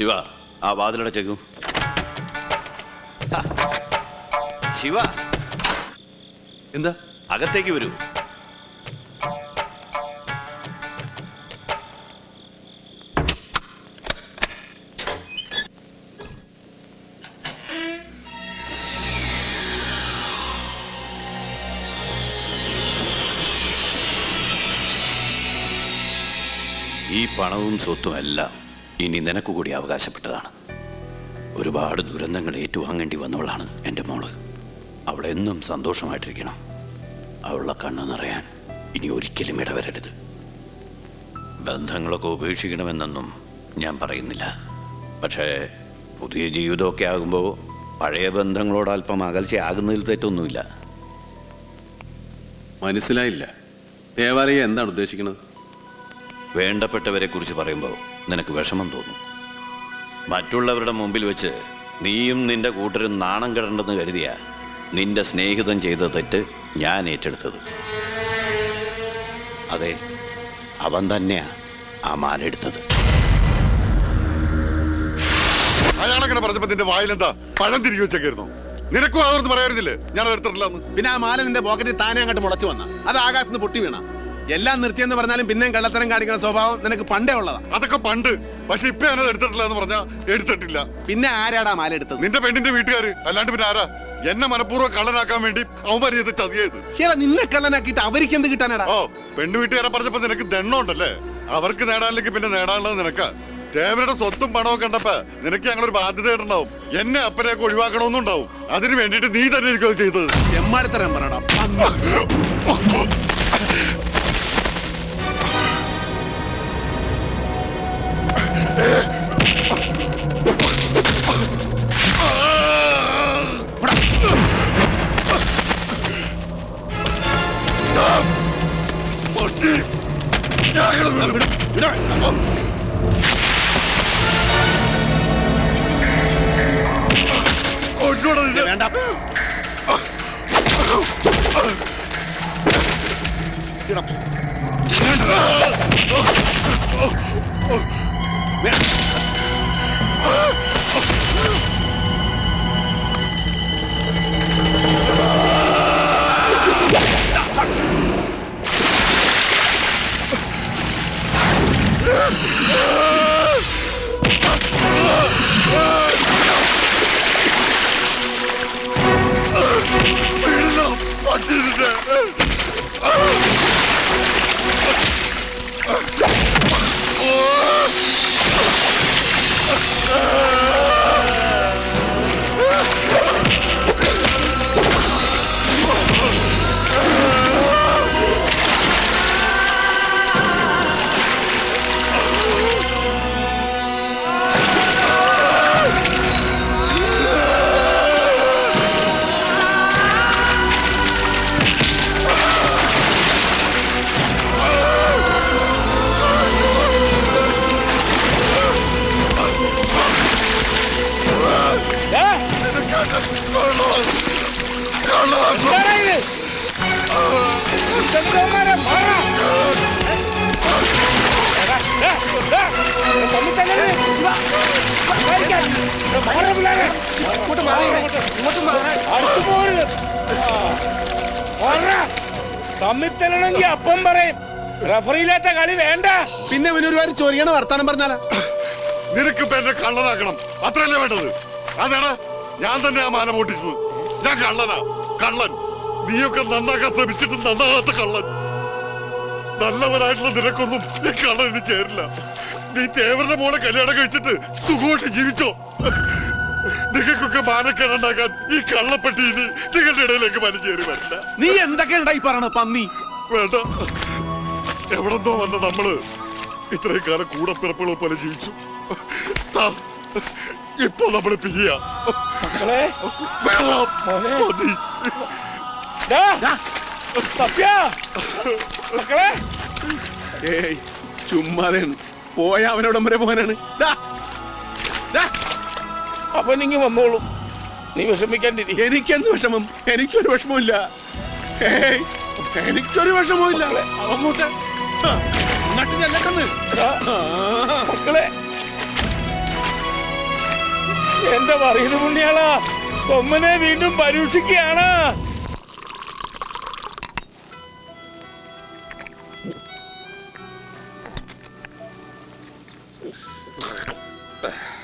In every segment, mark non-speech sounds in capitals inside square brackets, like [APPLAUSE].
ശിവ ആ വാതിലടച്ചേക്കൂ ശിവ. എന്താ? അകത്തേക്ക് വരൂ. ഈ പണവും സ്വത്തും എല്ലാം ഇനി നിനക്ക് കൂടി അവകാശപ്പെട്ടതാണ്. ഒരുപാട് ദുരന്തങ്ങൾ ഏറ്റുവാങ്ങേണ്ടി വന്നവളാണ് എന്റെ മോൾ. അവളെന്നും സന്തോഷമായിട്ടിരിക്കണം. അവളുടെ കണ്ണു നിറയാൻ ഇനി ഒരിക്കലും ഇടവരരുത്. ബന്ധങ്ങളൊക്കെ ഉപേക്ഷിക്കണമെന്നൊന്നും ഞാൻ പറയുന്നില്ല. പക്ഷേ പുതിയ ജീവിതമൊക്കെ ആകുമ്പോൾ പഴയ ബന്ധങ്ങളോട് അല്പം അകൽച്ചയാകുന്നതിൽ തെറ്റൊന്നുമില്ല. മനസ്സിലായില്ല. ദേവാലയ എന്താണ് ഉദ്ദേശിക്കുന്നത്? വേണ്ടപ്പെട്ടവരെ കുറിച്ച് പറയുമ്പോൾ നിനക്ക് വിഷമം തോന്നും. മറ്റുള്ളവരുടെ മുമ്പിൽ വെച്ച് നീയും നിന്റെ കൂട്ടരും നാണം കിടണ്ടെന്ന് കരുതിയ നിന്റെ സ്നേഹിതം ചെയ്ത തെറ്റ് ഞാൻ ഏറ്റെടുത്തത്. അതെ അവൻ തന്നെയാ ആ മാലെടുത്തത് അയാളങ്ങനെ പറഞ്ഞപ്പോ നിന്റെ വായിലെന്താ? പഴം തിരികെ വെച്ചേക്കായിരുന്നു. നിനക്കും അതൊന്നും പറയായിരുന്നില്ലേ ഞാൻ എടുത്തിട്ടില്ല പിന്നെ ആ മാല നിന്റെ പോക്കറ്റിൽ താനെ അങ്ങോട്ട് മുളച്ചു വന്ന. അത് ആകാശത്ത് നിന്ന് പൊട്ടി വീണ. എല്ലാം നിർത്തിയെന്ന് പറഞ്ഞാലും പിന്നെയും കള്ളത്തരം കാണിക്കുന്ന സ്വഭാവം നിനക്ക് പണ്ടേ ഉള്ളതാ. അതൊക്കെ പണ്ട്. പക്ഷെ ഇപ്പൊ ഞാനത് എടുത്തിട്ടില്ല എന്ന് പറഞ്ഞാ എടുത്തിട്ടില്ല. പിന്നെ ആരാടാ മാല എടുത്തത് നിന്റെ പെണ്ണിന്റെ വീട്ടുകാര്. അല്ലാണ്ട് പിന്നെ ആരാ? എന്നെ മനഃപൂർവം കള്ളനാക്കാൻ വേണ്ടി അവന്മാർ ചെയ്ത് ചതിയത്. ശരി നിന്നെ കള്ളനാക്കിയിട്ട് അവർക്ക് എന്ത് കിട്ടാനാടാ? ഓ പെണ്ണ് വീട്ടുകാരെ പറഞ്ഞപ്പോ നിനക്ക് ദണ്ണുണ്ടല്ലേ അവർക്ക് നേടാനില്ലെങ്കിൽ പിന്നെ നേടാനുള്ളത് നിനക്കാ. ദേവരുടെ സ്വത്തും പണവും കണ്ടപ്പോ നിനക്ക് ഞങ്ങളൊരു ബാധ്യത ഉണ്ടാവും. എന്നെ അപ്പനെയൊക്കെ ഒഴിവാക്കണമെന്നുണ്ടാവും. അതിന് വേണ്ടിയിട്ട് നീ തന്നെ ഇരിക്കും ചെയ്തത്. എമ്മാടിത്തരം പറയടാ. [LAUGHS] Get up. തമ്മിത്തലണെങ്കിൽ അപ്പം പറയും റഫറിയില്ലാത്ത കളി വേണ്ട പിന്നെ അവന് ഒരുപാട് ചൊരിയണ വർത്താനം പറഞ്ഞാലാ. നിനക്ക് എന്നെ കള്ളനാക്കണം. അത്രയല്ലേ വേണ്ടത്? അതാണ് ഞാൻ തന്നെ ആ മാല പൊട്ടിച്ചത് ഞാൻ കള്ളനാ. കള്ളൻ. നീയൊക്കെ നന്നാക്കാൻ ശ്രമിച്ചിട്ട് നന്നാകാത്ത കള്ളൻ. നല്ലവരായിട്ടുള്ള നിനക്കൊന്നും ഈ കള്ളൻ ഇനി ചേരില്ല. നീ തേവരുടെ മോളെ കല്യാണം കഴിച്ചിട്ട് സുഖമായിട്ട് ജീവിച്ചോ. നിങ്ങൾക്കൊക്കെ മാനക്കേടുണ്ടാക്കാൻ ഈ കള്ളപ്പെട്ടി ഇനി നിങ്ങളുടെ ഇടയിലേക്ക് വലിച്ചേറി വരില്ല. നീ എന്തൊക്കെ ഉണ്ടായി പറയണ പന്നി? വേണ്ട. എവിടെന്തോ വന്ന നമ്മൾ ഇത്രയും കാലം കൂടെ പിറപ്പുകളെ പോലെ ജീവിച്ചു. ഇപ്പൊ നമ്മൾ പിരിയ. മക്കളെ. മോനെ. മതി. ദാ, സത്യ. മക്കളെ. ഏയ് ചുമ്മാതെയാണ് പോയ അവനോടം വരെ പോകാനാണ്. ദാ, ദാ, അപ്പൊ നിങ്ങ വന്നോളൂ. നീ വിഷമിക്കാണ്ടിരി. എനിക്കെന്ത് വിഷമം? എനിക്കൊരു വിഷമമില്ല ഏയ് എനിക്കൊരു വിഷമവും ഇല്ല അവൻ ചെല്ലട്ടെന്ന്. ദാ, ആ, മക്കളെ. എന്താ പറയുന്നത് പുണ്യാളാ? തൊമ്മനെ വീണ്ടും പരീക്ഷിക്കുകയാണ്.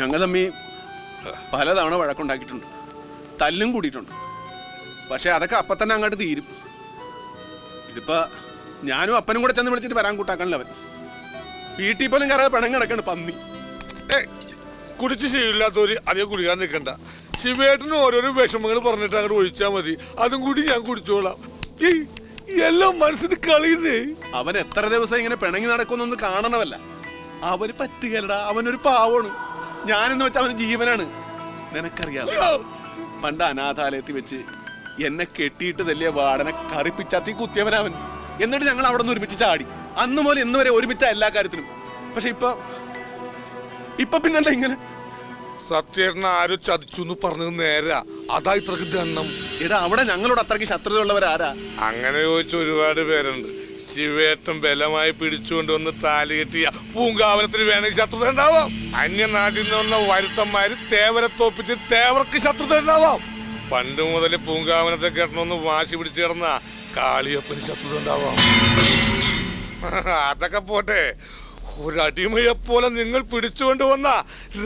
ഞങ്ങൾ തമ്മി പലതവണ വഴക്കുണ്ടാക്കിയിട്ടുണ്ട്. തല്ലും കൂടിയിട്ടുണ്ട്. പക്ഷെ അതൊക്കെ അപ്പം തന്നെ അങ്ങോട്ട് തീരും. ഇതിപ്പോ ഞാനും അപ്പനും കൂടെ ചെന്ന് വിളിച്ചിട്ട് വരാൻ കൂട്ടാക്കണല്ലോ അവൻ. വീട്ടിൽ പോലും കയറാതെ പിണങ്ങ് കിടക്കാണ് പന്നി. കുടിച്ച് ശീലമില്ലാത്തവര് അധികം കുടിക്കാൻ നിൽക്കണ്ട. ശിവേട്ടന് ഓരോരോ വിഷമങ്ങൾ പറഞ്ഞിട്ട് അങ്ങോട്ട് ഒഴിച്ചാൽ മതി. അതും കൂടി ഞാൻ കുടിച്ചോളാം. എല്ലാം മനസ്സിന് കളിയുന്നേ. അവൻ എത്ര ദിവസം ഇങ്ങനെ പിണങ്ങി നടക്കുന്നൊന്ന് കാണണമല്ല. അവന് പറ്റുകയല്ലടാ അവനൊരു പാവമാണ്. ഞാനെന്ന് വെച്ചാൽ അവന് ജീവനാണ്. നിനക്കറിയാം പണ്ട് അനാഥാലയത്തിൽ വെച്ച് എന്നെ കെട്ടിയിട്ട് തല്ലിയ വാടനെ കറിപ്പിച്ചാത്തി കുത്തിയവനവൻ. എന്നിട്ട് ഞങ്ങൾ അവിടെ നിന്ന് ഒരുമിച്ച് ചാടി. അന്ന് മുതൽ ഇന്ന് വരെ ഒരുമിച്ച എല്ലാ കാര്യത്തിനും. പക്ഷെ ഇപ്പൊ ഇപ്പൊ പിന്നെന്താ ഇങ്ങനെ? സത്യേട്ടൻ ആരോ ചതിച്ചു എന്ന് പറഞ്ഞത് നേരാ. അതാ ഇത്രക്ക് ദണ്ണം എടാ അവിടെ ഞങ്ങളോട് അത്രയ്ക്ക് ശത്രുതയുള്ളവരാരാ അങ്ങനെ ചോദിച്ച ഒരുപാട് പേരുണ്ട്. ശിവേട്ടൻ ബലമായി പിടിച്ചുകൊണ്ടുവന്ന് താലി കെട്ടിയ പൂങ്കാവനത്തിന് വേണമെങ്കിൽ ശത്രുത ഉണ്ടാവാം. അന്യനാട്ടിൽ നിന്ന് വന്ന വരുത്തന്മാര് തേവരെ തോപ്പിച്ച് തേവർക്ക് ശത്രുത ഉണ്ടാവാം. പണ്ട് മുതൽ പൂങ്കാവനത്തെ കെട്ടണമെന്ന് വാശി പിടിച്ചു കിടന്ന കാളിയപ്പന് ശത്രുത ഉണ്ടാവാം. [LAUGHS] അതൊക്കെ പോട്ടെ. ഒരടിമയെ പോലെ നിങ്ങൾ പിടിച്ചുകൊണ്ട് വന്ന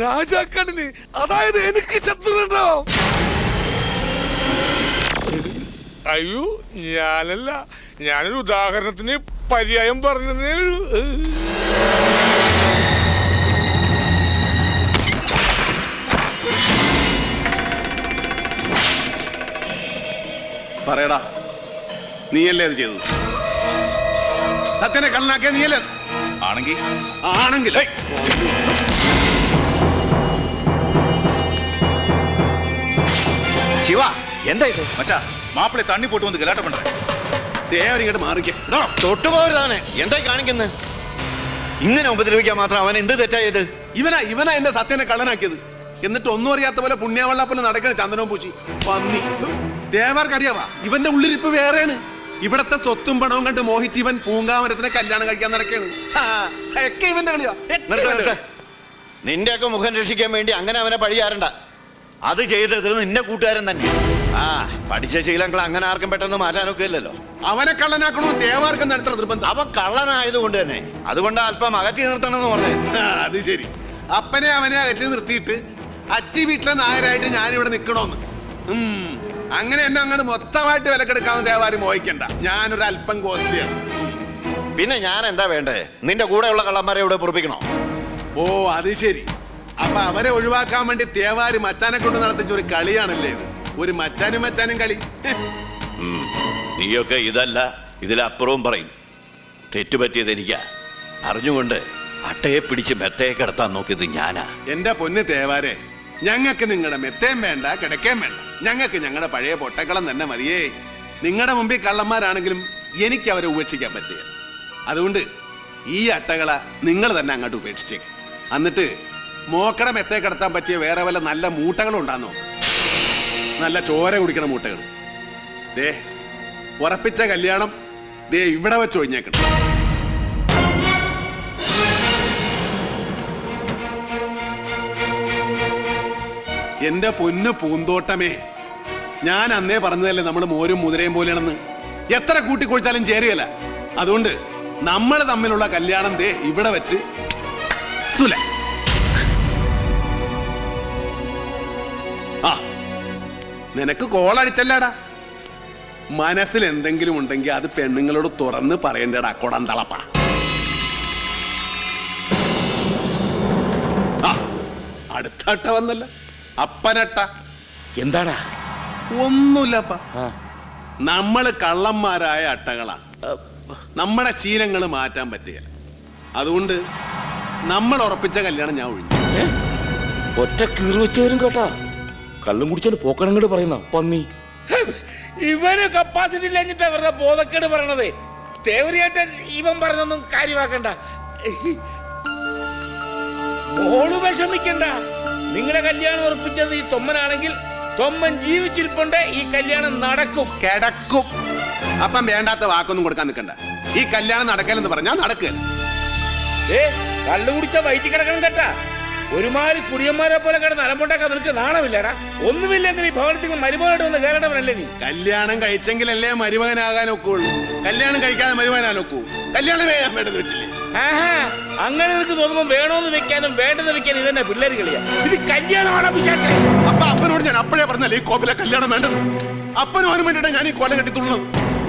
രാജാക്കണിന് അതായത് എനിക്ക് ശത്രുണ്ടോ അയ്യോ ഞാനല്ല. ഞാനൊരു ഉദാഹരണത്തിന് പര്യായം പറഞ്ഞതേ ഉള്ളൂ. പറയടാ നീയല്ലേ അത് ചെയ്തത്? സത്യനെ കള്ളനാക്കിയ നീയല്ലേ? ആണെങ്കിൽ? ആണെങ്കിൽ. ശിവ എന്താ ഇത്? മച്ചാ മാപ്പിളെ തണ്ണി പോട്ട് വന്ന് ഗലാട്ട പണ്ടേ ദേവരിങ്ങോട്ട് മാറിക്കോ. തൊട്ടുപോരുതാണ്. എന്താ കാണിക്കുന്നത് ഇങ്ങനെ ഉപദ്രവിക്കാൻ മാത്രം അവൻ എന്ത് തെറ്റായത് ഇവനാ ഇവനാ എന്റെ സത്യനെ കള്ളനാക്കിയത്. എന്നിട്ട് ഒന്നും അറിയാത്ത പോലെ പുണ്യാവെള്ള പോലെ ചന്ദനവും പൂശി. പന്നി. ദേവർക്കറിയാവാ? ഇവന്റെ ഉള്ളിരിപ്പ് വേറെയാണ്. ഇവിടത്തെ സ്വത്തും പണവും കണ്ട് മോഹിച്ച് ഇവൻ പൂങ്കാമരത്തിനെ കല്യാണം കഴിക്കാൻ നടക്കുകയാണ്. ഒക്കെ ഇവന്റെ കളിയാ. നിന്റെയൊക്കെ മുഖം രക്ഷിക്കാൻ വേണ്ടി അങ്ങനെ അവനെ പഴിയാറണ്ട. അത് ചെയ്തത് നിന്റെ കൂട്ടുകാരൻ തന്നെ. ആ പഠിച്ച ശീലങ്ങൾ അങ്ങനെ ആർക്കും പെട്ടെന്ന് മാറ്റാനൊക്കെ ഇല്ലല്ലോ. അവനെ കള്ളനാക്കണോ? ദേവാർക്കും നടത്തണ നിർബന്ധം. അവൻ കള്ളനായത് കൊണ്ട് തന്നെ. അതുകൊണ്ട് അല്പം അകറ്റി നിർത്തണമെന്ന് പറഞ്ഞു. പറഞ്ഞേ അത് ശരി. അപ്പനെ അവനെ അകറ്റി നിർത്തിയിട്ട് അച്ചി വീട്ടിലെ നായരായിട്ട് ഞാനിവിടെ നിൽക്കണോന്ന്. അങ്ങനെ എന്നെ അങ്ങനെ മൊത്തമായിട്ട് വിലക്കെടുക്കാൻ ദേവാരി മോഹിക്കണ്ട. ഞാനൊരു അല്പം കോസ്റ്റ്ലിയാണ് പിന്നെ ഞാൻ എന്താ വേണ്ടേ? നിന്റെ കൂടെയുള്ള കള്ളന്മാരെ ഇവിടെ പൊറപ്പിക്കണോ? ഓ അത് ശരി. അപ്പൊ അവരെ ഒഴിവാക്കാൻ വേണ്ടി തേവാരി മച്ചാനെ കൊണ്ട് നടത്തിച്ച ഒരു കളിയാണല്ലേ ഇത്? ഒരു മച്ചാനും മച്ചാനും കളി. നീയൊക്കെ ഇതല്ല ഇതിലപ്പുറവും പറയും. തെറ്റുപറ്റിയത് എനിക്കാ. അറിഞ്ഞുകൊണ്ട് അട്ടയെ പിടിച്ച് മെത്തയെ കിടത്താൻ നോക്കിയത് ഞാനാ. എന്റെ പൊന്ന് തേവാരെ ഞങ്ങൾക്ക് നിങ്ങളുടെ മെത്തേം വേണ്ട കിടക്കേം വേണ്ട. ഞങ്ങൾക്ക് ഞങ്ങളുടെ പഴയ പൊട്ടക്കളം തന്നെ മതിയേ. നിങ്ങളുടെ മുമ്പിൽ കള്ളന്മാരാണെങ്കിലും എനിക്ക് അവരെ ഉപേക്ഷിക്കാൻ പറ്റിയ അതുകൊണ്ട് ഈ അട്ടകള നിങ്ങൾ തന്നെ അങ്ങോട്ട് ഉപേക്ഷിച്ചേക്ക് എന്നിട്ട് മോക്കട മെത്തേ കിടത്താൻ പറ്റിയ വേറെ വല്ല നല്ല മൂട്ടകളും ഉണ്ടാന്നോ? നല്ല ചോര കുടിക്കണ മൂട്ടകൾ. ദേ ഉറപ്പിച്ച കല്യാണം ദേ ഇവിടെ വെച്ച് ഒഴിഞ്ഞേക്കണം. എന്റെ പൊന്നു പൂന്തോട്ടമേ ഞാൻ അന്നേ പറഞ്ഞതല്ലേ നമ്മൾ മോരും മുതിരയും പോലെയാണെന്ന്? എത്ര കൂട്ടിക്കൊഴിച്ചാലും ചേരുകയല്ല. അതുകൊണ്ട് നമ്മൾ തമ്മിലുള്ള കല്യാണം ദേ ഇവിടെ വെച്ച്. സുല. ആ നിനക്ക് കോളടിച്ചല്ലാടാ മനസ്സിൽ എന്തെങ്കിലും ഉണ്ടെങ്കിൽ അത് പെണ്ണുങ്ങളോട് തുറന്ന് പറയേണ്ടടാ കൊടന്തളപ്പ. ആ അടുത്ത വന്നല്ല. അപ്പനട്ട. എന്താടാ? ഒന്നുമില്ലപ്പ. നമ്മൾ കള്ളന്മാരായ അട്ടകളാണ് നമ്മുടെ ശീലങ്ങൾ മാറ്റാൻ പറ്റുകയില്ല അതുകൊണ്ട് നമ്മൾ ഉറപ്പിച്ച കല്യാണം ഞാൻ ഒഴിഞ്ഞു. ഒറ്റ കീറി വെച്ചവരും കേട്ടാ. കള്ളും കുടിച്ചോണ്ട് പോക്കണങ്ങോട് പറയുന്ന പന്നി. ഇവന് കപ്പാസിറ്റി ഇല്ലഞ്ഞിട്ടാ വെറുതെ ബോധക്കേട് പറയണത്. തേവരിയായിട്ട് ഇവൻ പറഞ്ഞൊന്നും കാര്യമാക്കണ്ട. മോൾ വിഷമിക്കണ്ട. നിങ്ങളുടെ കല്യാണം ഉറപ്പിച്ചത് ഈ തൊമ്മനാണെങ്കിൽ തൊമ്മൻ ജീവിച്ചിരിപ്പുണ്ട് ഈ കല്യാണം നടക്കും. കിടക്കും. അപ്പം വേണ്ടാത്ത വാക്കൊന്നും കൊടുക്കാൻ നിൽക്കണ്ട. ഈ കല്യാണം നടക്കലെന്ന് പറഞ്ഞാൽ നടക്കുക ഏ കള്ളു കുടിച്ച വയറ്റി കിടക്കണം കേട്ടാ. ഒരുമാതിരി കുടിയന്മാരെ പോലെ കിടന്ന് അലമ്പുണ്ടാക്കാൻ നിനക്ക് നാണമില്ലടാ. ഒന്നുമില്ലെങ്കിൽ ഈ ഭവനത്തിൽ മരുമകനായിട്ട് വന്ന് കയറേണ്ടവനല്ലേ നീ? കല്യാണം കഴിച്ചെങ്കിലല്ലേ മരുമകനാകാൻ ഒക്കുള്ളൂ കല്യാണം കഴിക്കാതെ മരുമകനാൻ ഒക്കൂ കല്യാണം വേഗം വേണ്ടത് വെച്ചില്ലേ? ആഹാ അങ്ങനെ നിനക്ക് തോന്നുമ്പോൾ വേണോന്ന് വെക്കാനും വേണ്ടത് വെക്കാനും ഇതന്നെ പിള്ളേർ കളിയാ. ഇത് കല്യാണമാണ് അപ്പൊ അപ്പനോട് ഞാൻ അപ്പോഴേ പറഞ്ഞല്ലേ ഈ കോപ്പിലെ കല്യാണം വേണ്ടത്? അപ്പനും അവനും വേണ്ടിയിട്ടാ ഞാൻ ഈ കോല കെട്ടി തുള്ളത്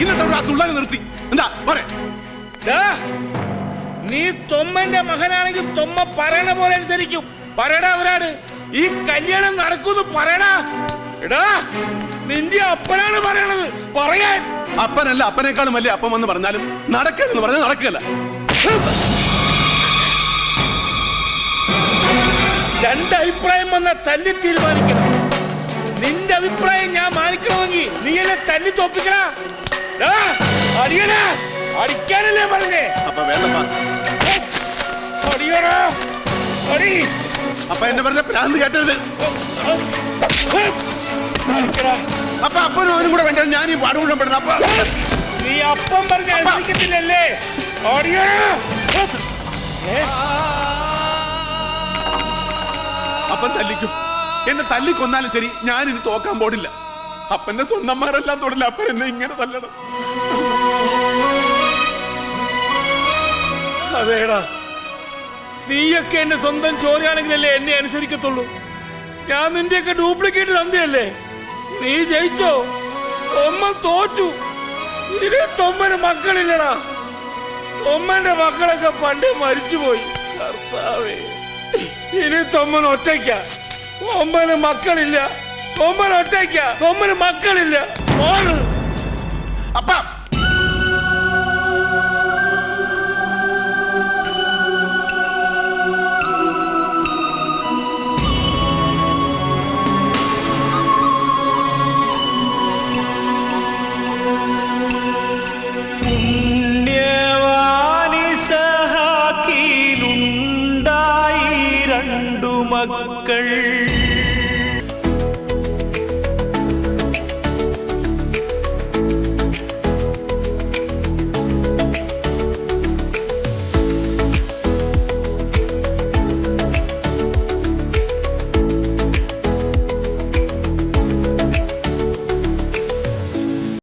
എന്നിട്ട് അവർ ആ തുള്ളാനെ നിർത്തി. എന്താ? പറയാ നീ തൊമ്മന്റെ മകനാണെങ്കിൽ തൊമ്മ പറയണ പോലെ അനുസരിക്കും. പറയടാ അവരാട്. ഈ കല്യാണം നടക്കുന്നു പറയടാ. എടാ നിന്റെ അപ്പനാണ് പറയണത്. പറയാൻ. അപ്പനല്ല അപ്പനേക്കാളും വലിയ അപ്പം എന്ന് പറഞ്ഞാലും നടക്കല്ലെന്ന് പറഞ്ഞാൽ നടക്കല്ല രണ്ട് അഭിപ്രായം വന്ന തല്ലി തീരുമാനിക്കണം. നിന്റെ അഭിപ്രായം ഞാൻ മാനിക്കണമെങ്കിൽ നീ എന്നെ തല്ലി തോപ്പിക്കണ അടിക്കാനല്ലേ പറഞ്ഞേ? അപ്പൊ വേണ്ടപ്പാ. അടിയടാ. അടി. അപ്പൊ എന്നെ പറഞ്ഞ പ്രാന്ത് കേട്ടത് അപ്പൊ അപ്പനും അവനും കൂടെ വേണ്ട ഞാൻ ഈ പാട് കൂടെ പെടണം അപ്പൊ. നീ അപ്പം പറഞ്ഞ അനുസരിക്കത്തില്ലല്ലേ? അപ്പൻ തല്ലിക്കും. എന്നെ തല്ലിക്കൊന്നാലും ശരി ഞാൻ ഇനി തോക്കാൻ പോടില്ല. അപ്പന്റെ സ്വന്തന്മാരെല്ലാം തൊടില്ല അപ്പൻ എന്നെ ഇങ്ങനെ തല്ലണം. അതേടാ. നീയൊക്കെ എന്റെ സ്വന്തം ചോരയാണെങ്കിലല്ലേ എന്നെ അനുസരിക്കത്തുള്ളൂ. ഞാൻ നിന്റെയൊക്കെ ഡ്യൂപ്ലിക്കേറ്റ് തന്നെയല്ലേ നീ ജയിച്ചോ? ഒമ്മൻ തോറ്റു. ഇനി തൊമ്മന് മക്കളില്ലടാ. തൊമ്മന്റെ മക്കളൊക്കെ പണ്ട് മരിച്ചുപോയി. കർത്താവേ. ഇനി തൊമ്മൻ ഒറ്റയ്ക്ക. തൊമ്മന് മക്കളില്ല. കൊമ്പൻ ഒറ്റയ്ക്ക. കൊമ്പന് മക്കളില്ല. അപ്പ மக்கள்